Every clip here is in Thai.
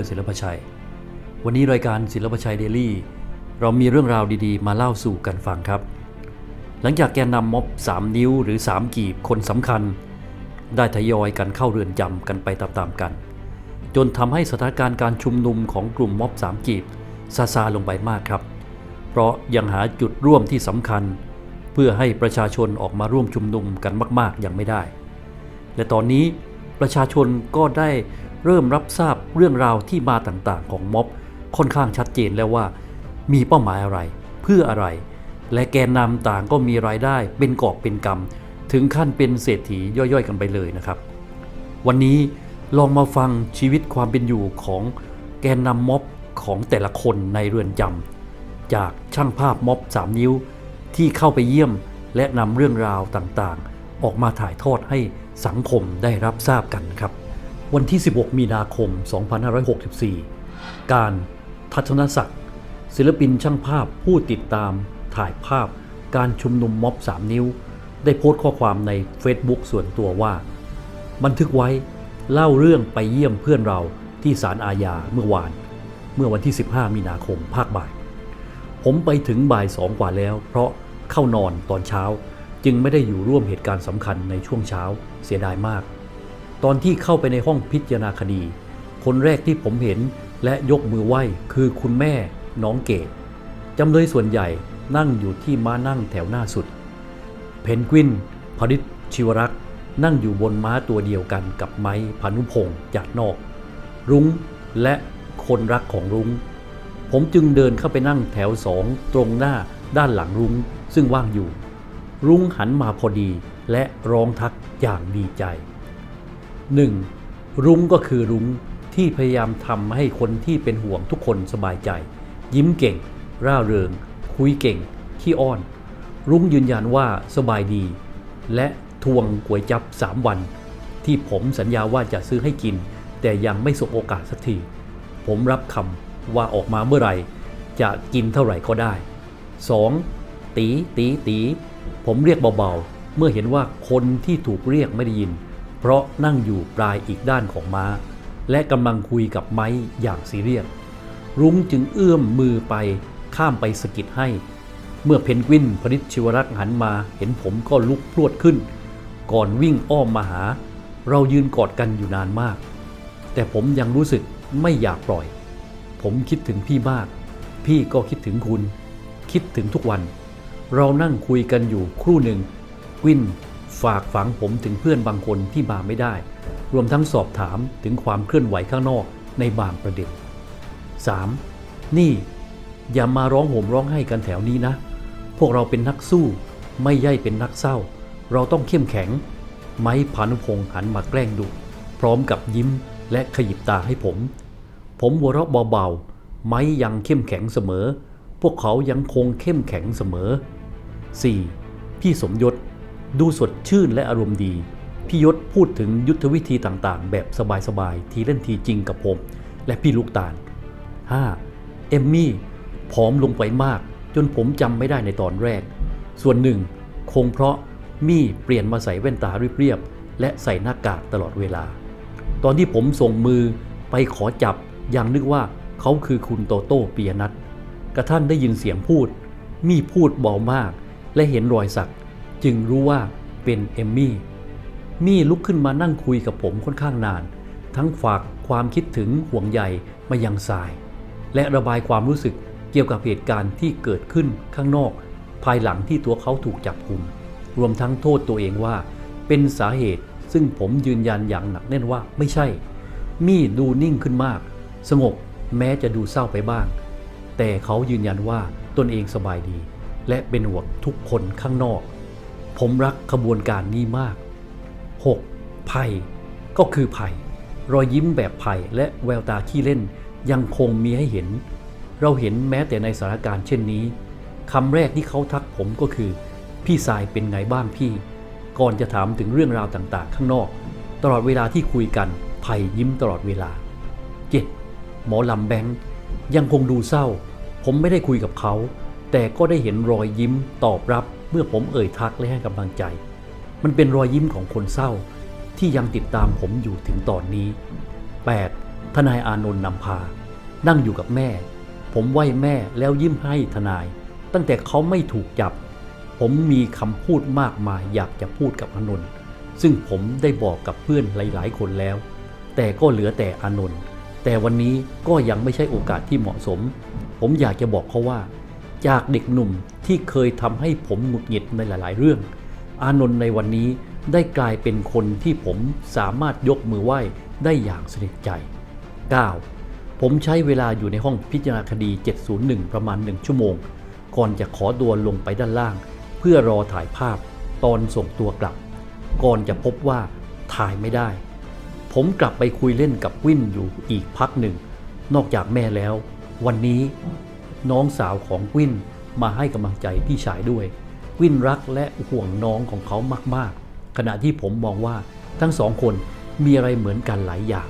รศิลปชัย วันนี้รายการศิลปชัยเดลี่ เรามีเรื่องราวดีๆ มาเล่าสู่กันฟังครับ หลังจากแกนนำม็อบ 3 นิ้วหรือ 3 กีบคนสำคัญ ได้ทยอยกันเข้าเรือนจำกันไปตามๆกัน จนทำให้สถานการณ์การชุมนุมของกลุ่มม็อบ 3 กีบซาซาลงไปมากครับ เพราะยังหาจุดร่วมที่สำคัญ เพื่อให้ประชาชนออกมาร่วมชุมนุมกันมาก ๆ ยังไม่ได้ และตอนนี้ประชาชนก็ได้ เริ่มรับทราบเรื่องราวที่มาต่างๆ ของม็อบค่อนข้างชัดเจนแล้วว่า มีเป้าหมายอะไร เพื่ออะไร และแกนนำต่างก็มีรายได้เป็นกอบเป็นกำถึงขั้นเป็นเศรษฐีย่อยๆ กันไปเลยนะครับ วันนี้ลองมาฟังชีวิตความเป็นอยู่ของแกนนำม็อบของแต่ละคนในเรือนจำจากช่างภาพม็อบ 3 นิ้วที่เข้าไปเยี่ยมและนำเรื่องราวต่างๆ ออกมาถ่ายทอดให้สังคมได้รับทราบกันครับ วันที่ 16 มีนาคม 2564 การทัศนศักดิ์ ศิลปินช่างภาพผู้ติดตามถ่ายภาพการชุมนุมม็อบ 3 นิ้ว ได้โพสต์ข้อความใน Facebook ส่วนตัวว่า บันทึกไว้เล่าเรื่องไปเยี่ยมเพื่อนเราที่ศาลอาญาเมื่อวาน เมื่อวันที่ 15 มีนาคมภาคบ่าย ผมไปถึงบ่ายสองกว่าแล้ว เพราะเข้านอนตอนเช้า จึงไม่ได้อยู่ร่วมเหตุการณ์สำคัญในช่วงเช้าเสียดายมาก ตอนที่เข้าไปในห้องพิจารณาคดี คนแรกที่ผมเห็นและยกมือไหว้คือคุณแม่น้องเกดจำเลยส่วนใหญ่นั่งอยู่ที่ม้านั่งแถวหน้าสุด เพนกวินพริตชิวรักษ์นั่งอยู่บนม้าตัวเดียวกันกับไม้พานุพงศ์จากนอก รุ้งและคนรักของรุ้ง ผมจึงเดินเข้าไปนั่งแถวสองตรงหน้าด้านหลังรุ้งซึ่งว่างอยู่ รุ้งหันมาพอดีและร้องทักอย่างดีใจ 1. รุ้งก็คือรุ้งที่พยายามทำให้คนที่เป็นห่วงทุกคนสบายใจ ยิ้มเก่ง ร่าเริง คุยเก่ง ขี้อ้อน รุ้งยืนยันว่าสบายดี และทวงก๋วยจับสามวัน ที่ผมสัญญาว่าจะซื้อให้กิน แต่ยังไม่สบโอกาสสักที ผมรับคำว่าออกมาเมื่อไหร่ จะกินเท่าไหร่ก็ได้ 2. ตีตีตี ผมเรียกเบาๆ เมื่อเห็นว่าคนที่ถูกเรียกไม่ได้ยิน เพราะนั่งอยู่ปลายอีกด้านของม้า และกำลังคุยกับไม้อย่างซีเรียส รุ้งจึงเอื้อมมือไปข้ามไปสะกิดให้ เมื่อเพนกวินพริตชิวรักษ์หันมาเห็นผมก็ลุกพรวดขึ้น ก่อนวิ่งอ้อมมาหา เรายืนกอดกันอยู่นานมาก แต่ผมยังรู้สึกไม่อยากปล่อย ผมคิดถึงพี่มาก พี่ก็คิดถึงคุณ คิดถึงทุกวัน เรานั่งคุยกันอยู่ครู่หนึ่งกวิน ฝากฝังผมถึงเพื่อนบางคนที่มาไม่ได้ รวมทั้งสอบถามถึงความเคลื่อนไหวข้างนอกในบางประเด็น 3. นี่อย่ามาร้องโห่มร้องไห้กันแถวนี้นะ พวกเราเป็นนักสู้ ไม่ใย่เป็นนักเศร้า เราต้องเข้มแข็ง ไม้พานุพงศ์หันมาแกล้งดุพร้อมกับยิ้มและขยิบตาให้ผม ผมหัวเราะเบาๆ ไม้ยังเข้มแข็งเสมอ พวกเขายังคงเข้มแข็งเสมอ 4. พี่สมยศ ดูสดชื่นและอารมณ์ดีพี่ยศพูดถึงยุทธวิธีต่างๆ แบบสบายๆ ทีเล่นทีจริงกับผม และพี่ลูกตาล 5. เอมมี่ผอมลงไปมาก จนผมจำไม่ได้ในตอนแรก ส่วนหนึ่ง คงเพราะมี่เปลี่ยนมาใส่แว่นตาเรียบๆ และใส่หน้ากากตลอดเวลา ตอนที่ผมส่งมือไปขอจับยังนึกว่าเขาคือคุณโตโต้ปียนัทกระทั่งได้ยินเสียงพูด มี่พูดเบามาก และเห็นรอยสัก จึงรู้ว่าเป็นเอมมี่มี่ลุกขึ้นมานั่งคุยกับผมค่อนข้างนาน ทั้งฝากความคิดถึงห่วงใยมายังสาย และระบายความรู้สึกเกี่ยวกับเหตุการณ์ที่เกิดขึ้นข้างนอก ภายหลังที่ตัวเขาถูกจับกุม รวมทั้งโทษตัวเองว่า เป็นสาเหตุซึ่งผมยืนยันอย่างหนักแน่นว่าไม่ใช่ มี่ดูนิ่งขึ้นมาก สงบแม้จะดูเศร้าไปบ้าง แต่เขายืนยันว่าตนเองสบายดี และเป็นห่วงทุกคนข้างนอก ผมรักขบวนการนี้มาก 6. ไผ่ก็คือไผ่รอยยิ้มแบบไผ่และแววตาขี้เล่นยังคงมีให้เห็น เราเห็นแม้แต่ในสถานการณ์เช่นนี้คำแรกที่เขาทักผมก็คือ พี่สายเป็นไงบ้างพี่ ก่อนจะถามถึงเรื่องราวต่างๆ ข้างนอก ตลอดเวลาที่คุยกันไผ่ยิ้มตลอดเวลา 7. หมอลำแบงค์ยังคงดูเศร้า ผมไม่ได้คุยกับเขา แต่ก็ได้เห็นรอยยิ้มตอบรับ เมื่อผมเอ่ยทักและให้กำลังใจ มันเป็นรอยยิ้มของคนเศร้าที่ยังติดตามผมอยู่ถึงตอนนี้ 8. ทนายอานนท์นำพา นั่งอยู่กับแม่ ผมไหว้แม่แล้วยิ้มให้ทนาย ตั้งแต่เขาไม่ถูกจับ ผมมีคำพูดมากมายอยากจะพูดกับอานนท์ซึ่งผมได้บอกกับเพื่อนหลายๆ คนแล้ว แต่ก็เหลือแต่อานนท์แต่วันนี้ก็ยังไม่ใช่โอกาสที่เหมาะสม ผมอยากจะบอกเขาว่า จากเด็กหนุ่มที่เคยทำให้ผมหงุดหงิดในหลาย ๆ เรื่อง อานนท์ในวันนี้ได้กลายเป็นคนที่ผมสามารถยกมือไหว้ได้อย่างสนิทใจ 9. ผมใช้เวลาอยู่ในห้องพิจารณาคดี 701 ประมาณ 1 ชั่วโมง ก่อนจะขอตัวลงไปด้านล่าง เพื่อรอถ่ายภาพตอนส่งตัวกลับ ก่อนจะพบว่าถ่ายไม่ได้ ผมกลับไปคุยเล่นกับวินอยู่อีกพักหนึ่ง นอกจากแม่แล้ว วันนี้ น้องสาวของวินมาให้กำลังใจพี่ชายด้วย วินรักและห่วงน้องของเขามากๆ ขณะที่ผมมองว่าทั้งสองคนมีอะไรเหมือนกันหลายอย่าง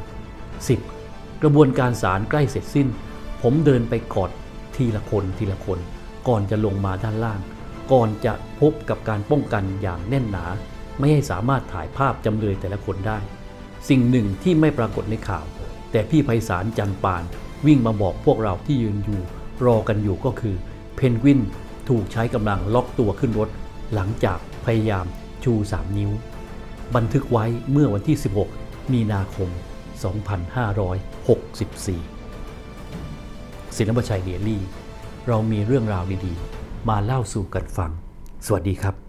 10. กระบวนการศาลใกล้เสร็จสิ้น ผมเดินไปกอดทีละคนทีละคน ก่อนจะลงมาด้านล่าง ก่อนจะพบกับการป้องกันอย่างแน่นหนา ไม่ให้สามารถถ่ายภาพจำเลยแต่ละคนได้ สิ่งหนึ่งที่ไม่ปรากฏในข่าว แต่พี่ไพศาลจันปานวิ่งมาบอกพวกเราที่ยืนอยู่ รอกันอยู่ก็คือ เพนกวินถูกใช้กำลังล็อกตัวขึ้นรถ หลังจากพยายามชู 3 นิ้ว บันทึกไว้เมื่อวันที่ 16 มีนาคม 2564 ศิลปชัยเดียลี่ เรามีเรื่องราวดีๆ มาเล่าสู่กันฟัง สวัสดีครับ